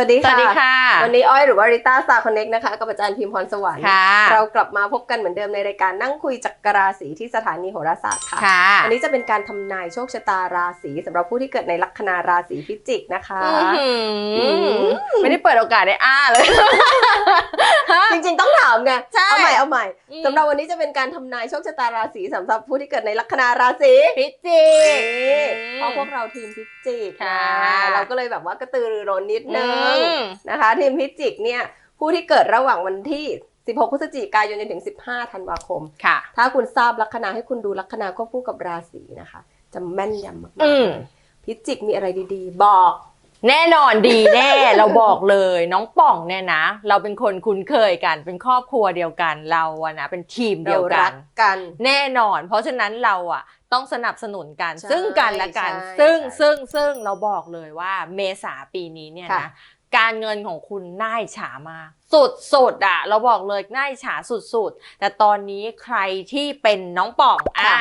สวัสดีสวัค่ะสดีค่ะ วันนี้อ้อยหรือว่าริต้าซาคอนเน็กนะคะกับอาจารย์พิมพรสวรรค์ค่ะเรากลับมาพบกันเหมือนเดิมในรายการนั่งคุยจักรราศีที่สถานีโหราศาสตร์ค่ะค่ะอันนี้จะเป็นการทำนายโชคชะตาราศีสำหรับผู้ที่เกิดในลัคนาราศีพิจิกนะคะอื้อหือไม่ได้เปิดโอกาสได้อ้าเลย จริงๆต้องถามไงใช่เอาใหม่เอาใหม่อืมสำหรับวันนี้จะเป็นการทำนายโชคชะตาราศีสำหรับผู้ที่เกิดในลัคนาราศีพิจิกนี่เพราะพวกเราทีมพิจิกค่ะนะเราก็เลยแบบว่ากระตือรือร้นนิดนึงอืมนะคะ ทีมพิจิกเนี่ยผู้ที่เกิดระหว่างวันที่ 16 พฤศจิกายนจนถึง 15 ธันวาคมค่ะ ถ้าคุณทราบลัคนาให้คุณดูลัคนาควบคู่กับราศีนะคะ จะแม่นยำมากอืมๆเลยพิจิกมีอะไรดีๆ บอกแน่นอนดีแน่เราบอกเลยน้องป่องเนี่ยนะ เราเป็นคนคุ้นเคยกัน เป็นครอบครัวเดียวกันเราอะนะเป็นทีมเดีเรายวกัรันกกัน แน่นอน เพราะฉะนั้นเราอะต้องสนับสนุนกันใช่ซึ่งกันและกันใช่ซึ่งใช่ซึ่งซึ่งเราบอกเลยว่าเมษาปีนี้เนี่ยค่ะนะ การเงินของคุณน่าอิจฉามากสุดสุดๆอะเราบอกเลยน่าอิจฉาสุดสุดๆแต่ตอนนี้ใครที่เป็นน้องป่องอะ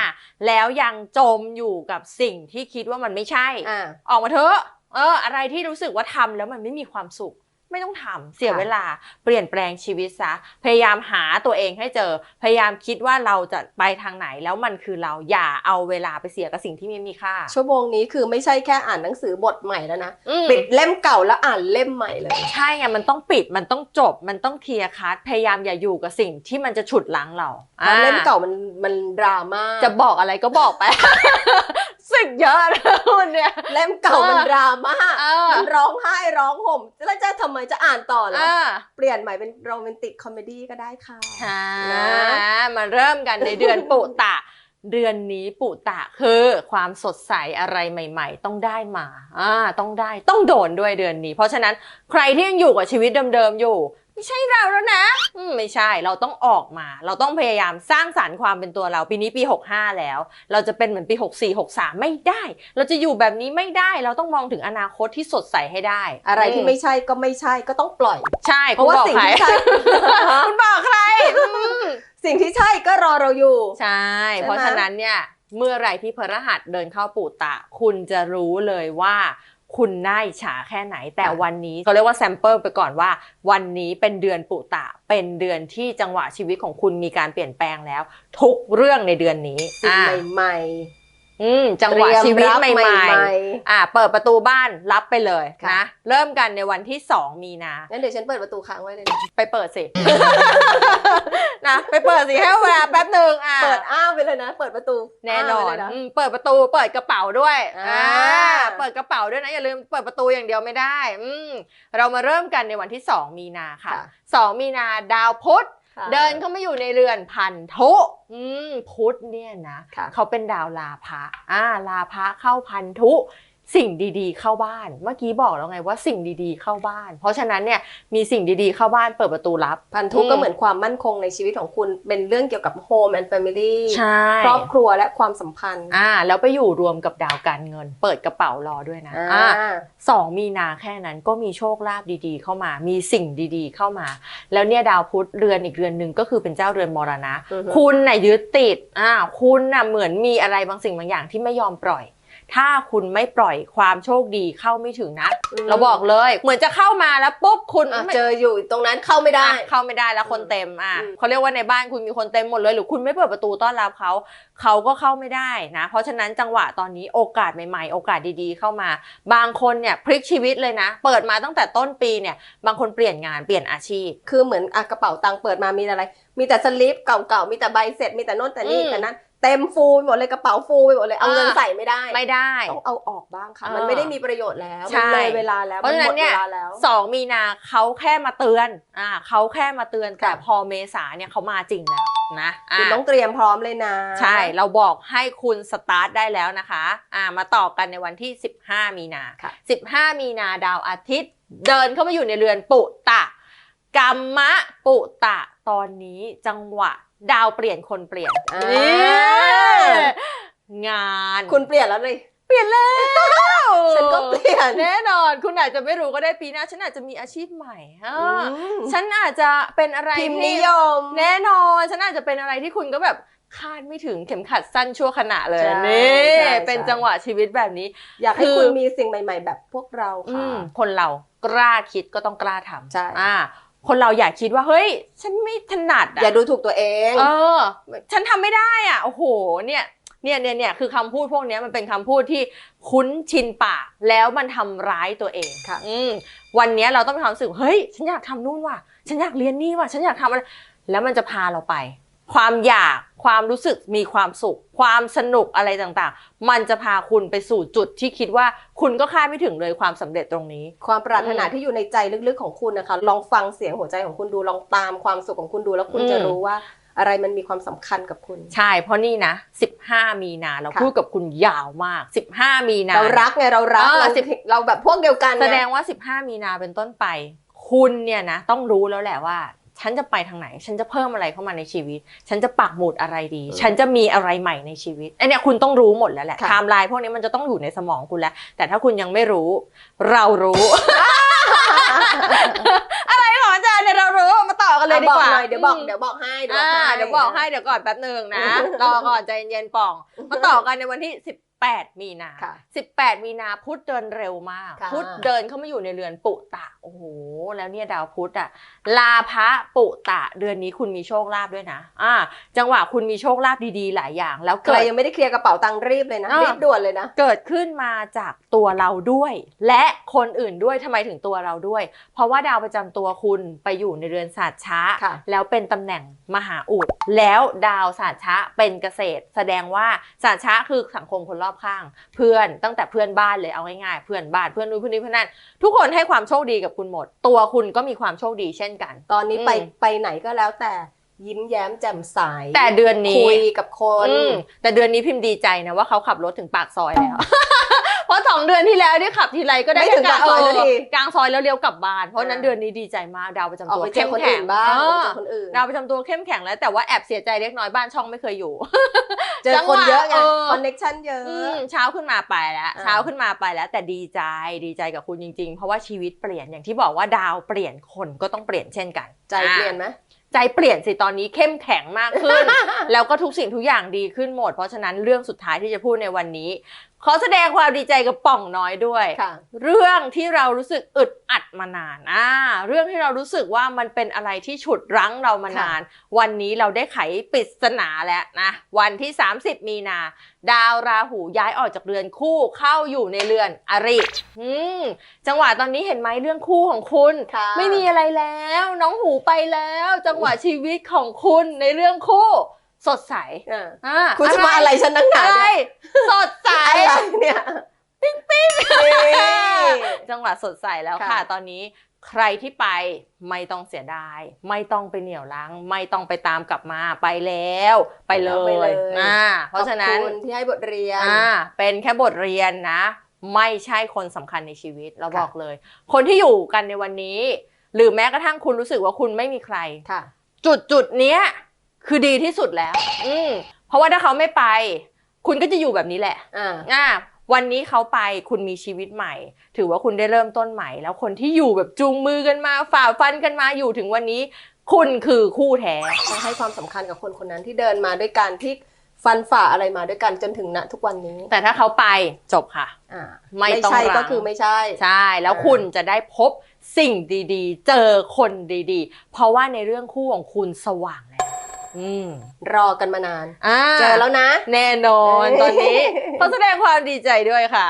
แล้วยังจมอยู่กับสิ่งที่คิดว่ามันไม่ใช่อ่าออกมาเถอะเออ อะไรที่รู้สึกว่าทำแล้วมันไม่มีความสุข ไม่ต้องทำเสียค่ะเวลาเปลี่ยนแปลงชีวิตซะพยายามหาตัวเองให้เจอ พยายามคิดว่าเราจะไปทางไหนแล้วมันคือเราอย่าเอาเวลาไปเสียกับสิ่งที่ไม่มีค่า ชั่วโมงนี้คือไม่ใช่แค่อ่านหนังสือบทใหม่แล้วนะอืมปิดเล่มเก่าแล้วอ่านเล่มใหม่เลย ใช่ไงมันต้องปิดมันต้องจบมันต้องเคลียร์คัดพยายามอย่าอยู่กับสิ่งที่มันจะฉุดล้างเราแล้วเล่มอ่เก่ามันมันดราม่าจะบอกอะไรก็บอกไป สึกเยอะนะวันเนี้ยเล่มเก่ามันดราม่าเออมันร้องไห้ร้องห่มแล้วจะทำไมจะอ่านต่อเหรออ่าเปลี่ยนใหม่เป็นโรแมนติกคอมเมดี้ก็ได้ค่ะค่ะนะมาเริ่มกันในเดือนปุตะเดือนนี้ปุตะคือความสดใสอะไรใหม่ๆ ต้องได้มาอ่าต้องได้ต้องโดนด้วยเดือนนี้ เพราะฉะนั้นใครที่ยังอยู่กับชีวิตเดิมๆอยู่ ไม่ใช่เราแล้วนะอืมไม่ใช่เราต้องออกมา เราต้องพยายามสร้างสารรค์ความเป็นตัวเรา ปีนี้ปี 65 แล้ว เราจะเป็นเหมือนปี 64 63 ไม่ได้ เราจะอยู่แบบนี้ไม่ได้เราต้องมองถึงอนาคตที่สดใสให้ได้ อะไรที่ไม่ใช่ก็ไม่ใช่ก็ต้องปล่อย ใช่เพราะว่าคุณบอกสิ่งใครที่ใช่คุณบอกใครอืมสิ่งที่ใช่ก็รอเราอยู่ ใช่ใช่ไหมเพราะฉะนั้นเนี่ยเมื่อไหรที่พระรหัสเดินเข้าปูตะ คุณจะรู้เลยว่า คุณน่าอิจฉาแค่ไหน แต่วันนี้เขาเรียกว่าแซมเปิลไปก่อนว่า วันนี้เป็นเดือนปุตะ เป็นเดือนที่จังหวะชีวิตของคุณมีการเปลี่ยนแปลงแล้ว ทุกเรื่องในเดือนนี้สิ่งอ่าใหม่ อืมๆจังหวะชีวิตเตรียมรับใหม่ๆๆอ่าเปิดประตูบ้านรับไปเลยค่ะนะเริ่มกันในวันที่2มีนางั้นเดี๋ยวฉันเปิดประตูค้างไว้เลยนะไปเปิดสินะไปเปิดสิให้เวลาแป๊บหนึ่งอะเปิดอ้าวไปเลยนะ เปิดประตูแน่นอนาวไปเลยะอืมเปิดประตูเปิดกระเป๋าด้วยอ่าเปิดกระเป๋าด้วยนะอย่าลืมเปิดประตูอย่างเดียวไม่ได้ อืมเรามาเริ่มกันในวันที่2มีนาค่ะ2มีนาดาวพุธค่ะ เดินเข้ามาอยู่ในเรือนพันธุอืมพุธเนี่ยนะค่ะเขาเป็นดาวลาภะอ่าลาภะเข้าพันธุ สิ่งดีๆ เข้าบ้าน เมื่อกี้บอกแล้วไงว่าสิ่งดีๆ เข้าบ้าน เพราะฉะนั้นเนี่ยมีสิ่งดีๆ เข้าบ้านเปิดประตูรับ พันธุอืมก็เหมือนความมั่นคงในชีวิตของคุณ เป็นเรื่องเกี่ยวกับ home and family ใช่ครอบครัวและความสัมพันธ์ อ่า แล้วไปอยู่รวมกับดาวการเงิน เปิดกระเป๋ารอด้วยนะอ่าอ่าสองมีนาแค่นั้นก็มีโชคลาภดีๆ เข้ามา มีสิ่งดีๆ เข้ามา แล้วเนี่ยดาวพุธเรือนอีกเรือนหนึ่งก็คือเป็นเจ้าเรือนมรณะอือฮึคุณน่ะยึดติดอ่าคุณน่ะเหมือนมีอะไรบางสิ่งบางอย่างที่ไม่ยอมปล่อย ถ้าคุณไม่ปล่อยความโชคดีเข้าไม่ถึงนะ เราบอกเลย เหมือนจะเข้ามาแล้วปุ๊บคุณอะไม่เจออยู่ตรงนั้นเข้าไม่ได้อะเข้าไม่ได้แล้วคนเต็มอะอืมเขาเรียกว่าในบ้านคุณมีคนเต็มหมดเลย หรือคุณไม่เปิดประตูต้อนรับเขาเขาก็เข้าไม่ได้นะ เพราะฉะนั้นจังหวะตอนนี้โอกาสใหม่ๆ โอกาสดีๆ เข้ามา บางคนเนี่ยพลิกชีวิตเลยนะ เปิดมาตั้งแต่ต้นปีเนี่ย บางคนเปลี่ยนงานเปลี่ยนอาชีพ คือเหมือนอะกระเป๋าตังค์เปิดมามีอะไร มีแต่สลิปเก่าๆมีแต่ใบเสร็จมีแต่โน่นแต่นี่อืมแต่นั้น เต็มฟูไปหมดเลยกระเป๋าฟูไปหมดเลยเอาอ่าเงินใส่ไม่ได้ไม่ได้ต้องเอาออกบ้างค่ะเออมันไม่ได้มีประโยชน์แล้วใช่มันเลยเวลาแล้วเพราะฉะนั้นเนี่ยมัหมดวลาแล้วสองมีนาเขาแค่มาเตือนอ่าเขาแค่มาเตือนแต่ค่ะพอเมษาเนี่ยเขามาจริงแล้วนะอะคุณต้องเตรียมพร้อมเลยนะ ใช่เราบอกให้คุณสตาร์ทได้แล้วนะคะอ่ามาต่อกันในวันที่ 15 มีนาค่ะ15 มีนาดาวอาทิตย์ เดินเข้ามาอยู่ในเรือนปุตะกรรมะปุตะตอนนี้จังหวะ ดาวเปลี่ยนคนเปลี่ยนอ่านี่งาน คุณเปลี่ยนแล้วเลยเปลี่ยนแล้ว ฉันก็เปลี่ยน แน่นอน คุณอาจจะไม่รู้ก็ได้ปีหน้า ฉันอาจจะมีอาชีพใหม่อ่าอืมฉันอาจจะเป็นอะไรพิมพ์ที่นิยม แน่นอน ฉันอาจจะเป็นอะไรที่คุณก็แบบคาดไม่ถึงเข็มขัดสั้นชั่วขณะเลยใช่นี่ใช่เป็นใช่จังหวะชีวิตแบบนี้ อยากให้คือคุณมีสิ่งใหม่ ๆ แบบพวกเราอืค่ะมคนเรากล้าคิดก็ต้องกล้าทำใช่อ่า คนเราอยากคิดว่าเฮ้ย ฉันไม่ถนัดอย่าอะดูถูกตัวเอง เออ ฉันทำไม่ได้อะโอ้โหเนี่ยเนี่ยเนี่ยเนี่ยคือคำพูดพวกเนี้ยมันเป็นคำพูดที่คุ้นชินปากแล้วมันทำร้ายตัวเองค่ะ อืมวันเนี้ยเราต้องมีความรู้สึกเฮ้ย ฉันอยากทำนู่นว่ะ ฉันอยากเรียนนี่ว่ะ ฉันอยากทำอะไรแล้วมันจะพาเราไป ความอยากความรู้สึกมีความสุข ความสนุกอะไรต่างๆ มันจะพาคุณไปสู่จุดที่คิดว่าคุณก็คาดไม่ถึงเลยความสำเร็จตรงนี้ ความปรารถนาอืมที่อยู่ในใจลึกๆของคุณนะคะ ลองฟังเสียงหัวใจของคุณดูลองตามความสุขของคุณดูแล้วคุณอืมจะรู้ว่าอะไรมันมีความสำคัญกับคุณ ใช่ เพราะนี่นะ 15 มีนาเราค่ะพูดกับคุณยาวมาก 15 มีนาเรารักไงเรารักเออเราสิบเราแบบพวกเดียวกันไแสดงว่า 15 มีนาเป็นต้นไป คุณเนี่ยนะ ต้องรู้แล้วแหละว่า ฉันจะไปทางไหน ฉันจะเพิ่มอะไรเข้ามาในชีวิต ฉันจะปักหมุดอะไรดีเออฉันจะมีอะไรใหม่ในชีวิตไอเนี่ยคุณต้องรู้หมดแล้วแหละค่ะไทม์ไลน์พวกนี้มันจะต้องอยู่ในสมองคุณแล้ว แต่ถ้าคุณยังไม่รู้ เรารู้ อะไรของอาจารย์เนี่ยเรารู้มาต่อกันเลยดีกว่าอะบอกหน่อยเดี๋ยวบอกมเดี๋ยวบอกให้อ่าเดี๋ยวบอกให้เดี๋ยวก่อนแป๊บหนึ่งนะรอก่อนใจเย็นๆป่อง มาต่อกันในวันที่ 18 มีนาค่ะ18 มีนาพุธเดินเร็วมาก ค่ะพุธเดินเข้ามาอยู่ในเรือนปุตะโอ้โหแล้วเนี่ยดาวพุธอะลาพระปุตะเดือนนี้คุณมีโชคลาภด้วยนะอ่าจังหวะคุณมีโชคลาภดีๆหลายอย่าง แล้วใครเกิดยังไม่ได้เคลียร์กระเป๋าตังค์รีบเลยนะอ่ารีบด่วนเลยนะ เกิดขึ้นมาจากตัวเราด้วย และคนอื่นด้วยทำไมถึงตัวเราด้วย เพราะว่าดาวประจำตัวคุณไปอยู่ในเรือนศาสตร์ช้า ค่ะ แล้วเป็นตำแหน่งมหาอุดแล้วดาวศาสตร์ช้าเป็นเกษตร แสดงว่าศาสตร์ช้าคือสังคมคนรอบข้าง เพื่อนตั้งแต่เพื่อนบ้านเลยเอาง่ายๆเพื่อนบ้านเพื่อนนู้นเพื่อนนี้เพื่อนนั่นทุกคนให้ความโชคดีกับคุณหมด ตัวคุณก็มีความโชคดีเช่นกัน ตอนนี้ไปอืมไปไหนก็แล้วแต่ยิ้มแย้มแจ่มใสแต่เดือนนี้คุยกับคนอืมแต่เดือนนี้พิมพ์ดีใจนะว่าเขาขับรถถึงปากซอยแล้ว เพราะสองเดือนที่แล้วที่ขับทีไรก็ได้ไม่ถึงแค่ปากซอยเสักที กลางซอยแล้วเลี้ยวกลับบ้าน เพราะฉะนั้นอ่าเดือนนี้ดีใจมากดาวประจำออกตัวไปเจเข้อมคนแข็อื่งนบ้างเอออกไปอเจอคนอื่น ดาวประจำตัวเข้มแข็งแล้วแต่ว่าแอบเสียใจเล็กน้อยบ้านช่องไม่เคยอยู่ เจอคนเยอะไงจังหวะเออ คอนเน็กชันเยอะ อืมเช้าขึ้นมาไปแล้วอ่า เช้าขึ้นมาไปแล้ว แต่ดีใจดีใจกับคุณจริงๆ เพราะว่าชีวิตเปลี่ยนอย่างที่บอกว่าดาวเปลี่ยนคนก็ต้องเปลี่ยนเช่นกันใจเปลี่ยนไหมใจเปลี่ยนสิตอนนี้เข้มแข็งมากขึ้น แล้วก็ทุกสิ่งทุกอย่างดีขึ้นหมด เพราะฉะนั้นเรื่องสุดท้ายที่จะพูดในวันนี้ ขอแสดงความดีใจกับป่องน้อยด้วยค่ะเรื่องที่เรารู้สึกอึดอัดมานานอ่าเรื่องที่เรารู้สึกว่ามันเป็นอะไรที่ฉุดรั้งเรามานาน วันนี้เราได้ไขปริศนาแล้วนะ วันที่ 30 มีนา ดาวราหูย้ายออกจากเรือนคู่เข้าอยู่ในเรือนอริอืมจังหวะตอนนี้เห็นไหมเรื่องคู่ของคุณค่ะไม่มีอะไรแล้ว น้องหูไปแล้ว จังหวะชีวิตของคุณในเรื่องคู่ สดใสอ่าอ่าคุณจะมาอะไรฉันนักหนาอะไรเนี่ยสดใสอะไรเนี่ยปิ๊งปิ๊งจังหวะสดใสแล้วค่ะค่ะ ตอนนี้ใครที่ไปไม่ต้องเสียดาย ไม่ต้องไปเหนี่ยวลังไม่ต้องไปตามกลับมาไปแล้ว ไปเลไปเลยยอ่าเพราะฉะนั้นขอบคุณที่ให้บทเรียนอ่าเป็นแค่บทเรียนนะ ไม่ใช่คนสำคัญในชีวิตเราค่ะบอกเลย คนที่อยู่กันในวันนี้ หรือแม้กระทั่งคุณรู้สึกว่าคุณไม่มีใครค่ะจุดจุดๆเนี้ย คือดีที่สุดแล้ว อืมเพราะว่าถ้าเขาไม่ไป คุณก็จะอยู่แบบนี้แหละอ่าอ่าวันนี้เขาไปคุณมีชีวิตใหม่ ถือว่าคุณได้เริ่มต้นใหม่ แล้วคนที่อยู่แบบจูงมือกันมาฝ่าฟันกันมาอยู่ถึงวันนี้ คุณคือคู่แท้ต้องให้ความสำคัญกับคนคนนั้นที่เดินมาด้วยกันที่ฟันฝ่าอะไรมาด้วยกันจนถึงณทุกวันนี้แต่ถ้าเขาไปจบค่ะ อ่าไม่ต้องใช่รั้งก็คือไม่ใช่ ใช่ แล้วอ่า คุณจะได้พบสิ่งดีๆ เจอคนดีๆ เพราะว่าในเรื่องคู่ของคุณสว่างแล้วอืม รอกันมานานอ่าเจอแล้วนะ แน่นอนเอ้ยตอนนี้ขอแสดงความดีใจด้วยค่ะ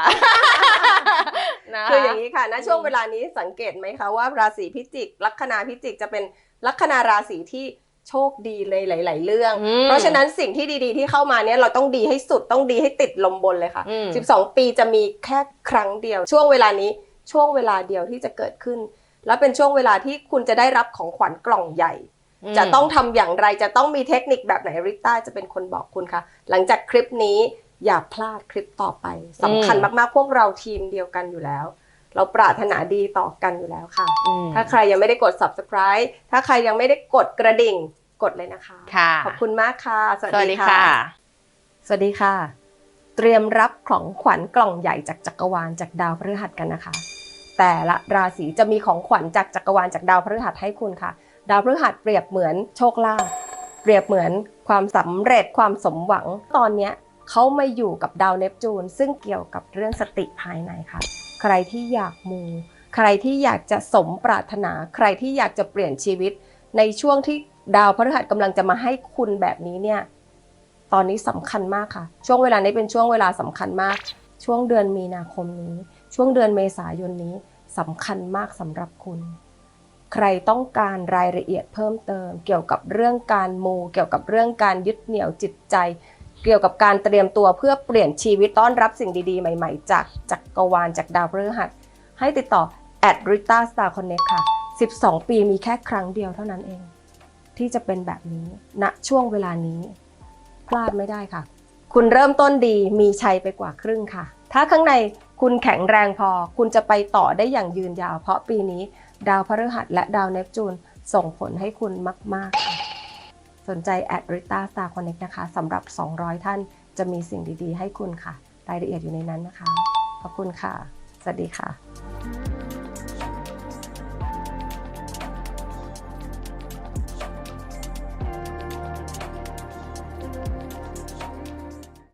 นะคือคะอย่างนี้ค่ะณช่วงเวลานี้สังเกตไหมคะว่าราศีพิจิก ลัคนาพิจิกจะเป็นลัคนาราศีที่โชคดีเลยหลาย ๆ เรื่องอืมเพราะฉะนั้นสิ่งที่ดีๆ ที่เข้ามาเนี่ยเราต้องดีให้สุดต้องดีให้ติดลมบนเลยค่ะอืม12 ปีจะมีแค่ครั้งเดียว ช่วงเวลานี้ช่วงเวลาเดียวที่จะเกิดขึ้น และเป็นช่วงเวลาที่คุณจะได้รับของขวัญกล่องใหญ่ จะต้องทำอย่างไรจะต้องมีเทคนิคแบบไหนริต้าจะเป็นคนบอกคุณค่ะหลังจากคลิปนี้อย่าพลาดคลิปต่อไปสำคัญมากๆพวกเราทีมเดียวกันอยู่แล้ว เราปรารถนาดีต่อกันอยู่แล้วค่ะอืมถ้าใครยังไม่ได้กด subscribe ถ้าใครยังไม่ได้กดกระดิ่งกดเลยนะคะค่ะขอบคุณมากค่ะ สวัสวัสสดีดีค่ะค่ะ สวัสดีค่ะ เตรียมรับของขวัญกล่องใหญ่จากจักรวาลจากดาวพฤหัสกันนะคะ แต่ละราศีจะมีของขวัญจากจักรวาลจากดาวพฤหัสให้คุณค่ะ ดาวพฤหัสเปรียบเหมือนโชคลาภเปรียบเหมือนความสำเร็จความสมหวัง ตอนเนี้ยเขามาอยู่กับดาวเนปจูน ซึ่งเกี่ยวกับเรื่องสติภายในค่ะ ใครที่อยากมู ใครที่อยากจะสมปรารถนา ใครที่อยากจะเปลี่ยนชีวิต ในช่วงที่ดาวพฤหัสกำลังจะมาให้คุณแบบนี้เนี่ยตอนนี้สำคัญมากค่ะ ช่วงเวลานี้เป็นช่วงเวลาสำคัญมาก ช่วงเดือนมีนาคมนี้ ช่วงเดือนเมษายนนี้สำคัญมากสำหรับคุณ ใครต้องการรายละเอียดเพิ่มเติม เกี่ยวกับเรื่องการมู เกี่ยวกับเรื่องการยึดเหนี่ยวจิตใจ เกี่ยวกับการเตรียมตัวเพื่อเปลี่ยนชีวิตต้อนรับสิ่งดีๆ ใหม่ๆ จากจักรวาลจากดาวพฤหัส ให้ติดต่อ at rita star connect ค่ะ 12 ปีมีแค่ครั้งเดียวเท่านั้นเอง ที่จะเป็นแบบนี้ณช่วงเวลานี้ พลาดไม่ได้ค่ะ คุณเริ่มต้นดีมีชัยไปกว่าครึ่งค่ะ ถ้าข้างในคุณแข็งแรงพอ คุณจะไปต่อได้อย่างยืนยาวเพราะปีนี้ ดาวพฤหัสและดาวเนปจูนส่งผลให้คุณมากๆค่ะสนใจแอดริต้าสตาร์คอนเน็กนะคะสำหรับ 200 ท่านจะมีสิ่งดีๆ ให้คุณค่ะ รายละเอียดอยู่ในนั้นนะคะ ขอบคุณค่ะ สวัสดีค่ะ